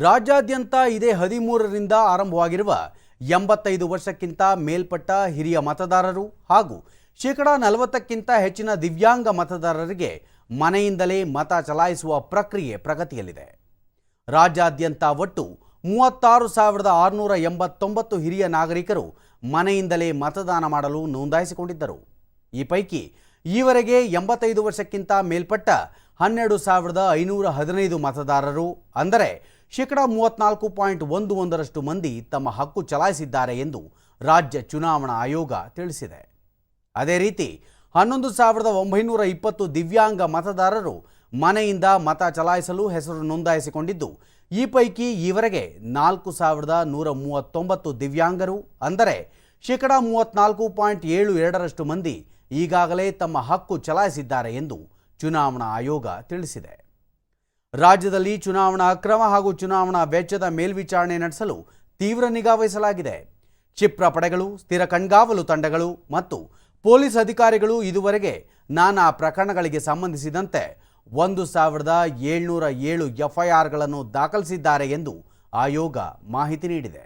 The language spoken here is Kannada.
ರಾಜ್ಯಾದ್ಯಂತ ಇದೇ ಹದಿಮೂರರಿಂದ ಆರಂಭವಾಗಿರುವ ಎಂಬತ್ತೈದು ವರ್ಷಕ್ಕಿಂತ ಮೇಲ್ಪಟ್ಟ ಹಿರಿಯ ಮತದಾರರು ಹಾಗೂ ಶೇಕಡಾ ನಲವತ್ತಕ್ಕಿಂತ ಹೆಚ್ಚಿನ ದಿವ್ಯಾಂಗ ಮತದಾರರಿಗೆ ಮನೆಯಿಂದಲೇ ಮತ ಚಲಾಯಿಸುವ ಪ್ರಕ್ರಿಯೆ ಪ್ರಗತಿಯಲ್ಲಿದೆ. ರಾಜ್ಯಾದ್ಯಂತ ಒಟ್ಟು ಮೂವತ್ತಾರು ಸಾವಿರದ ಆರುನೂರ ಎಂಬತ್ತೊಂಬತ್ತು ಹಿರಿಯ ನಾಗರಿಕರು ಮನೆಯಿಂದಲೇ ಮತದಾನ ಮಾಡಲು ನೋಂದಾಯಿಸಿಕೊಂಡಿದ್ದರು. ಈ ಪೈಕಿ ಈವರೆಗೆ ಎಂಬತ್ತೈದು ವರ್ಷಕ್ಕಿಂತ ಮೇಲ್ಪಟ್ಟ ಹನ್ನೆರಡು ಸಾವಿರದ ಐನೂರ ಹದಿನೈದು ಮತದಾರರು, ಅಂದರೆ ಶೇಕಡಾ ಮೂವತ್ನಾಲ್ಕು ಪಾಯಿಂಟ್ ಒಂದು ಒಂದರಷ್ಟು ಮಂದಿ ತಮ್ಮ ಹಕ್ಕು ಚಲಾಯಿಸಿದ್ದಾರೆ ಎಂದು ರಾಜ್ಯ ಚುನಾವಣಾ ಆಯೋಗ ತಿಳಿಸಿದೆ. ಅದೇ ರೀತಿ, ಹನ್ನೊಂದು ಸಾವಿರದ ಒಂಬೈನೂರ ಇಪ್ಪತ್ತು ದಿವ್ಯಾಂಗ ಮತದಾರರು ಮನೆಯಿಂದ ಮತ ಚಲಾಯಿಸಲು ಹೆಸರು ನೋಂದಾಯಿಸಿಕೊಂಡಿದ್ದು, ಈ ಪೈಕಿ ಈವರೆಗೆ ನಾಲ್ಕು ಸಾವಿರದ ನೂರ ಮೂವತ್ತೊಂಬತ್ತು ದಿವ್ಯಾಂಗರು, ಅಂದರೆ ಶೇಕಡಾ ಮೂವತ್ನಾಲ್ಕು ಪಾಯಿಂಟ್ ಏಳು ಎರಡರಷ್ಟು ಮಂದಿ ಈಗಾಗಲೇ ತಮ್ಮ ಹಕ್ಕು ಚಲಾಯಿಸಿದ್ದಾರೆ ಎಂದು ಚುನಾವಣಾ ಆಯೋಗ ತಿಳಿಸಿದೆ. ರಾಜ್ಯದಲ್ಲಿ ಚುನಾವಣಾ ಅಕ್ರಮ ಹಾಗೂ ಚುನಾವಣಾ ವೆಚ್ಚದ ಮೇಲ್ವಿಚಾರಣೆ ನಡೆಸಲು ತೀವ್ರ ನಿಗಾ ವಹಿಸಲಾಗಿದೆ. ಕ್ಷಿಪ್ರ ಪಡೆಗಳು, ಸ್ಥಿರ ಕಣ್ಗಾವಲು ತಂಡಗಳು ಮತ್ತು ಪೊಲೀಸ್ ಅಧಿಕಾರಿಗಳು ಇದುವರೆಗೆ ನಾನಾ ಪ್ರಕರಣಗಳಿಗೆ ಸಂಬಂಧಿಸಿದಂತೆ ಒಂದು ಸಾವಿರದ ಏಳ್ನೂರ ಏಳು ಎಫ್ಐಆರ್ಗಳನ್ನು ದಾಖಲಿಸಿದ್ದಾರೆ ಎಂದು ಆಯೋಗ ಮಾಹಿತಿ ನೀಡಿದೆ.